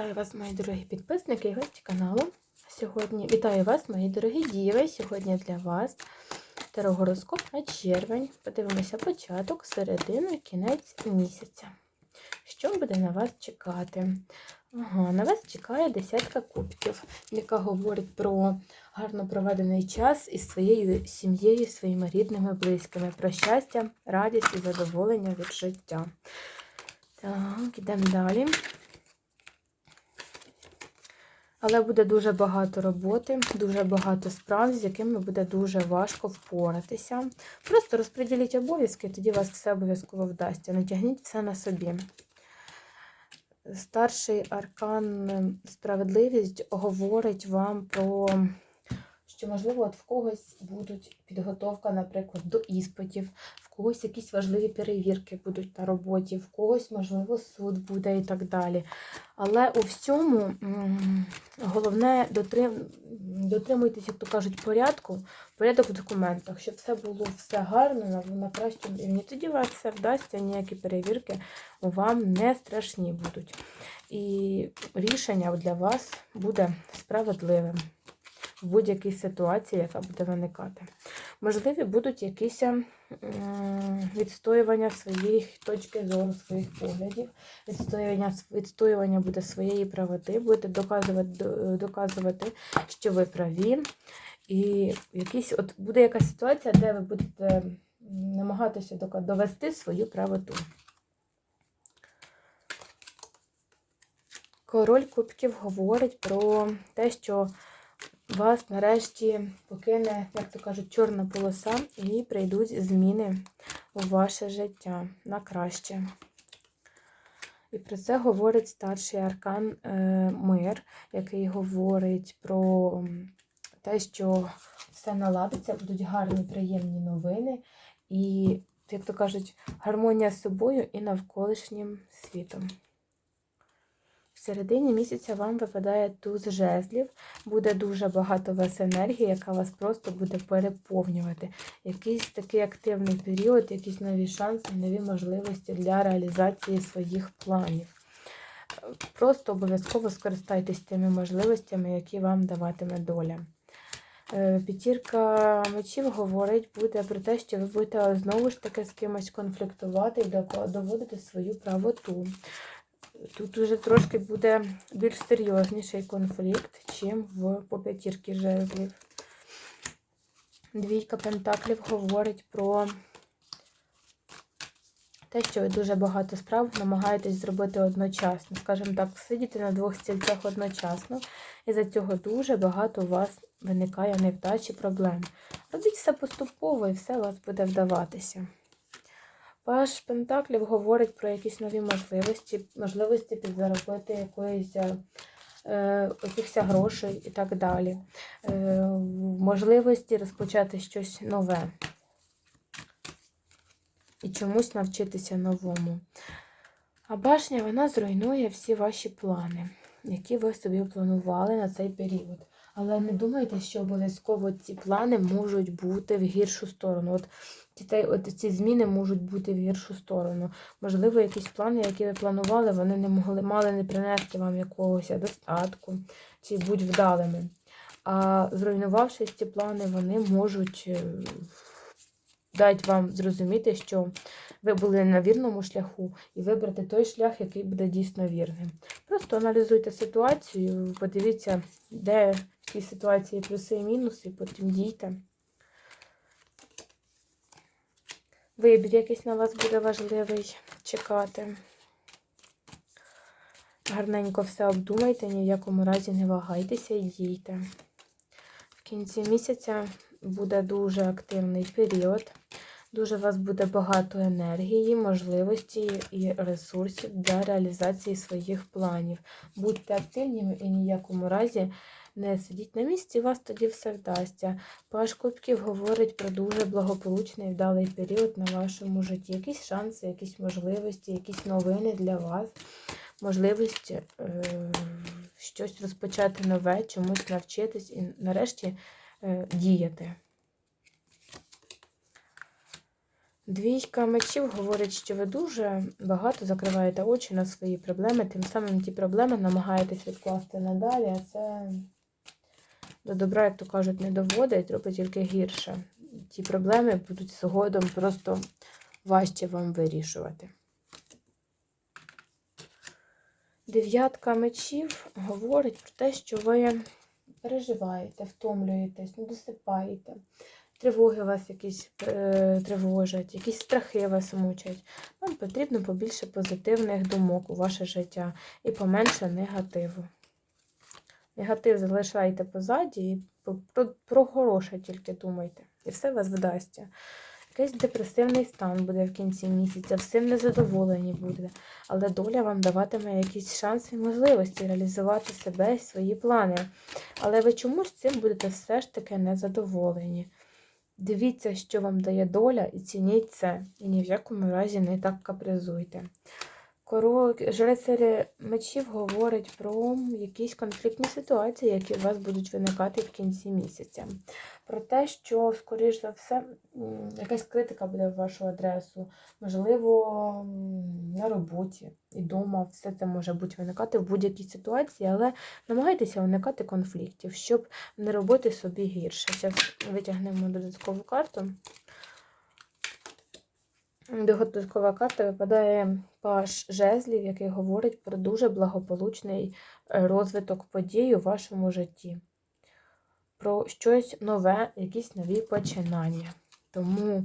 Вітаю вас, мої дорогі підписники і гості каналу. Сьогодні вітаю вас, мої дорогі діви. Сьогодні для вас терогороскоп на червень. Подивимося початок, середину і кінець місяця. Що буде на вас чекати? Ага, на вас чекає десятка кубків, яка говорить про гарно проведений час із своєю сім'єю, своїми рідними, близькими, про щастя, радість і задоволення від життя. Так, ідемо далі. Але буде дуже багато роботи, дуже багато справ, з якими буде дуже важко впоратися. Просто розподіліть обов'язки, тоді вас все обов'язково вдасться. Натягніть все на собі. Старший аркан справедливість говорить вам про, що, можливо, от в когось будуть підготовка, наприклад, до іспитів, в когось якісь важливі перевірки будуть на роботі, в когось, можливо, суд буде і так далі. Але у всьому головне дотрим... дотримуйтесь, як то кажуть, порядку, порядок в документах, щоб все було все гарно, на кращому рівні. Тоді у вас все вдасться, ніякі перевірки вам не страшні будуть. І рішення для вас буде справедливим в будь-якій ситуації, яка буде виникати. Можливі будуть якісь відстоювання своїх точки зору, своїх поглядів, відстоювання, відстоювання буде своєї правоти, будете доказувати, доказувати, що ви праві. І якісь, от буде якась ситуація, де ви будете намагатися довести свою правоту. Король кубків говорить про те, що вас нарешті покине, як то кажуть, чорна полоса, і прийдуть зміни у ваше життя на краще. І про це говорить старший аркан е, Мир, який говорить про те, що все наладиться, будуть гарні, приємні новини, і, як то кажуть, гармонія з собою і навколишнім світом. В середині місяця вам випадає туз жезлів, буде дуже багато у вас енергії, яка вас просто буде переповнювати. Якийсь такий активний період, якісь нові шанси, нові можливості для реалізації своїх планів. Просто обов'язково скористайтесь тими можливостями, які вам даватиме доля. Е, П'ятірка мечів говорить буде про те, що ви будете знову ж таки з кимось конфліктувати і доводити свою правоту. Тут уже трошки буде більш серйозніший конфлікт, чим в по п'ятірки жезлів. Двійка пентаклів говорить про те, що ви дуже багато справ намагаєтесь зробити одночасно. Скажімо так, сидіти на двох стільцях одночасно, і за цього дуже багато у вас виникає невдач і проблем. Робіть все поступово і все у вас буде вдаватися. Паш Пентаклів говорить про якісь нові можливості, можливості підзаробити якоїсь е, якихось грошей і так далі. Е, можливості розпочати щось нове і чомусь навчитися новому. А башня вона зруйнує всі ваші плани, які ви собі планували на цей період. Але не думайте, що обов'язково ці плани можуть бути в гіршу сторону. От ці, от ці зміни можуть бути в гіршу сторону. Можливо, якісь плани, які ви планували, вони не могли мали не принести вам якогось достатку чи будь вдалими. А зруйнувавши ці плани, вони можуть дати вам зрозуміти, що ви були на вірному шляху і вибрати той шлях, який буде дійсно вірним. Просто аналізуйте ситуацію, подивіться, де в цій ситуації плюси і мінуси, потім дійте. Вибір якийсь на вас буде важливий чекати. Гарненько все обдумайте, ні в якому разі не вагайтеся і дійте. В кінці місяця буде дуже активний період. Дуже у вас буде багато енергії, можливості і ресурсів для реалізації своїх планів. Будьте активніми і ні в якому разі не сидіть на місці, вас тоді все вдасться. Паш Кубків говорить про дуже благополучний вдалий період на вашому житті. Якісь шанси, якісь можливості, якісь новини для вас, можливість е, щось розпочати нове, чомусь навчитись і нарешті е, діяти. Двійка мечів говорить, що ви дуже багато закриваєте очі на свої проблеми, тим самим ті проблеми намагаєтесь відкласти надалі, а це до добра, як то кажуть, не доводить, робить тільки гірше. Ті проблеми будуть згодом просто важче вам вирішувати. Дев'ятка мечів говорить про те, що ви переживаєте, втомлюєтесь, не досипаєте. Тривоги вас якісь е, тривожать, якісь страхи вас мучать. Вам потрібно побільше позитивних думок у ваше життя і поменше негативу. Негатив залишайте позаді і про, хороше тільки думайте. І все вас вдасться. Якийсь депресивний стан буде в кінці місяця, всім незадоволені буде. Але доля вам даватиме якісь шанси і можливості реалізувати себе і свої плани. Але ви чомусь цим будете все ж таки незадоволені. Дивіться, що вам дає доля, і цініть це. І ні в якому разі не так капризуйте. Король жрецарі мечів говорить про якісь конфліктні ситуації, які у вас будуть виникати в кінці місяця. Про те, що, скоріш за все, якась критика буде в вашу адресу, можливо, на роботі і вдома все це може бути виникати в будь-якій ситуації, але намагайтеся уникати конфліктів, щоб не робити собі гірше. Зараз витягнемо додаткову карту. Додаткова карта випадає паш жезлів, який говорить про дуже благополучний е, розвиток подій у вашому житті, про щось нове, якісь нові починання. Тому е,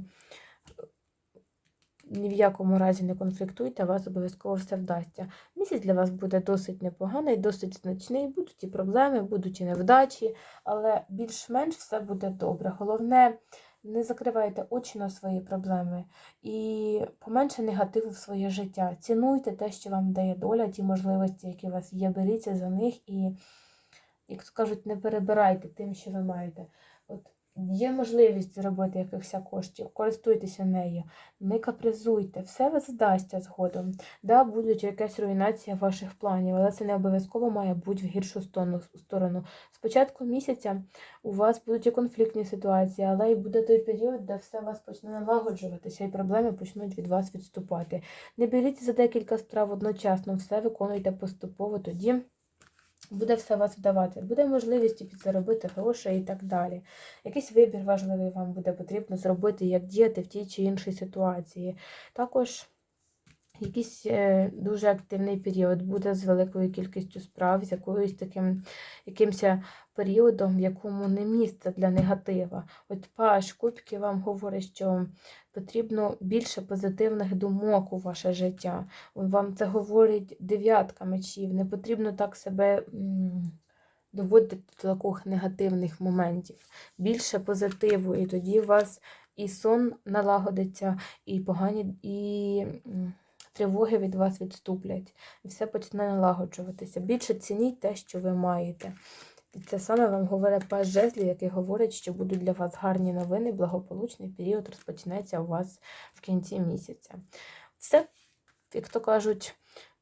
ні в якому разі не конфліктуйте, вас обов'язково все вдасться. Місяць для вас буде досить непоганий, досить значний, будуть і проблеми, будуть і невдачі, але більш-менш все буде добре. Головне. Не закривайте очі на свої проблеми і поменше негативу в своє життя. Цінуйте те, що вам дає доля, ті можливості, які у вас є, беріться за них і, як кажуть, не перебирайте тим, що ви маєте. От Є можливість заробити якихось коштів, користуйтеся нею, не капризуйте, все вас вдасться згодом. Да, будуть якась руйнація ваших планів, але це не обов'язково має бути в гіршу сторону. Спочатку місяця у вас будуть і конфліктні ситуації, але і буде той період, де все вас почне налагоджуватися, і проблеми почнуть від вас відступати. Не беріть за декілька справ одночасно, все виконуйте поступово тоді. Буде все вас вдавати, буде можливість підзаробити гроші і так далі. Якийсь вибір важливий вам буде потрібно зробити, як діяти в тій чи іншій ситуації. Також якийсь е, дуже активний період буде з великою кількістю справ, з якоюсь таким якимось періодом, в якому не місце для негатива. От Паш Кубки вам говорить, що потрібно більше позитивних думок у ваше життя. Вам це говорить дев'ятка мечів. Не потрібно так себе. Доводити до таких негативних моментів. Більше позитиву, і тоді у вас і сон налагодиться, і погані, і тривоги від вас відступлять, і все почне налагоджуватися. Більше цініть те, що ви маєте. І це саме вам говорить пас жезлів, який говорить, що будуть для вас гарні новини, благополучний період розпочнеться у вас в кінці місяця. Це, як то кажуть,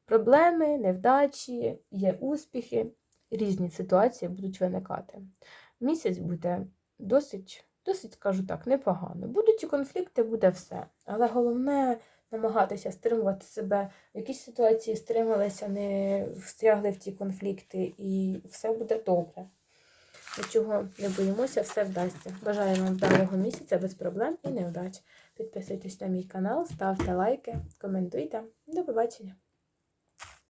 проблеми, невдачі, є успіхи, різні ситуації будуть виникати. Місяць буде досить, досить, скажу так, непогано. Будуть і конфлікти, буде все. Але головне намагатися стримувати себе. В якійсь ситуації стрималися, не встрягли в ті конфлікти, і все буде добре. Нічого не боїмося, все вдасться. Бажаю вам вдалого місяця без проблем і невдач. Підписуйтесь на мій канал, ставте лайки, коментуйте. До побачення!